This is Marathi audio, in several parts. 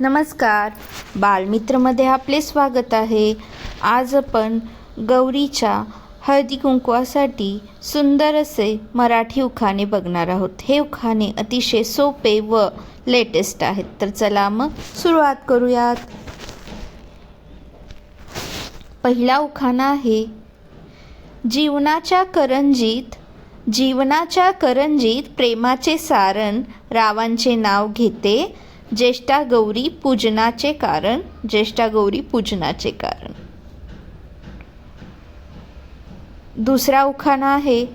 नमस्कार. बालमित्रमध्ये आपले स्वागत आहे. आज आपण गौरीच्या हळदी कुंकवासाठी सुंदर असे मराठी उखाणे बघणार आहोत. हे उखाणे अतिशय सोपे व लेटेस्ट आहेत. तर चला मग सुरुवात करूयात. पहिला उखाणा आहे जीवनाच्या करंजीत जीवनाच्या करंजीत प्रेमाचे सारण रावांचे नाव घेते ज्येष्ठा गौरी पूजनाचे कारण ज्येष्ठा गौरी पूजनाचे कारण. दुसरा उखाणा आहे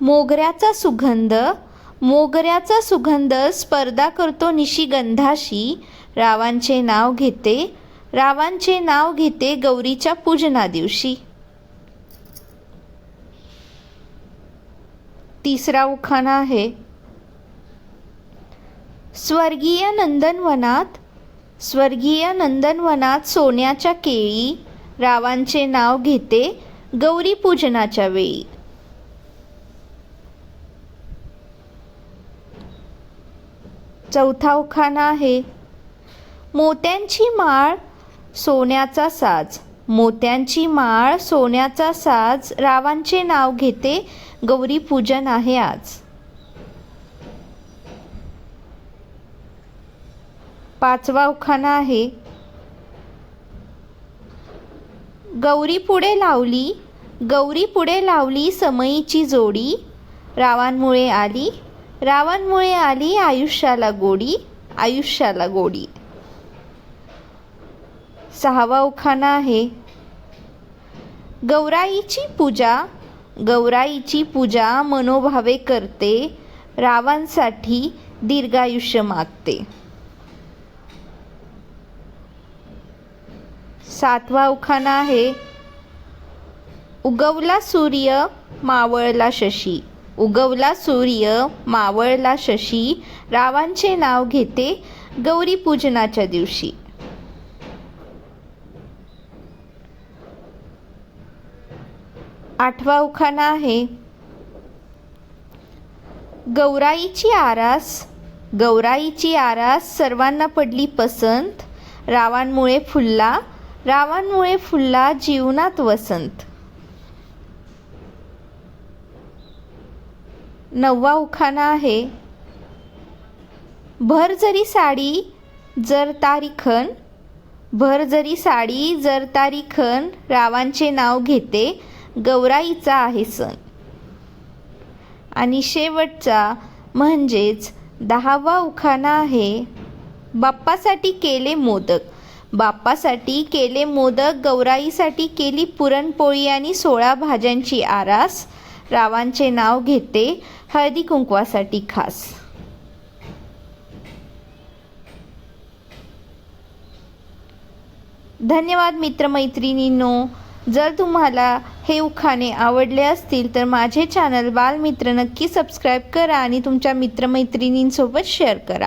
मोगऱ्याचा सुगंध. मोगऱ्याचा सुगंध स्पर्धा करतो निशिगंधाशी. रावांचे नाव घेते रावांचे नाव घेते गौरीच्या पूजना दिवशी. तिसरा उखाणा आहे स्वर्गीय नंदनवनात स्वर्गीय नंदनवनात सोन्याच्या केळी रावांचे नाव घेते गौरी पूजनाच्या वेळी. चौथा उखाणा आहे. मोत्यांची माळ सोन्याचा साज. मोत्यांची माळ सोन्याचा साज रावांचे नाव घेते गौरी पूजन आहे आज. पाचवा उखाणा आहे. गौरी पुढे लावली गौरी पुढे लावली समयीची जोडी. रावांमुळे आली रावांमुळे आली आयुष्याला गोडी आयुष्याला गोडी. सहावा उखाणा आहे. गौराईची पूजा गौराईची पूजा मनोभावे करते रावांसाठी दीर्घायुष्य मागते. सातवा उखाणा आहे. उगवला सूर्य मावळला शशी. उगवला सूर्य मावळला शशी. रावांचे नाव घेते गौरी पूजनाच्या दिवशी. आठवा उखाणा आहे. गौराईची आरास. गौराईची आरास सर्वांना पडली पसंत. रावांमुळे फुलला. रावांमुळे फुलला जीवनात वसंत. नववा उखाणा आहे. भर जरी साडी जर तारीखन भर जरी साडी जर तारीखन रावांचे नाव घेते गौराईचा आहे सण. आणि शेवटचा म्हणजेच दहावा उखाणा आहे बाप्पासाठी केले मोदक. बाप्पासाठी केले मोदक गौराईसाठी केली पुरणपोळी आणि सोळा भाज्यांची आरास. रावांचे नाव घेते हळदी कुंकवासाठी खास. धन्यवाद मित्रमैत्रिणींनो. जर तुम्हाला हे उखाणे आवडले असतील तर माझे चॅनल बालमित्र नक्की सबस्क्राईब करा आणि तुमच्या मित्रमैत्रिणींसोबत शेअर करा.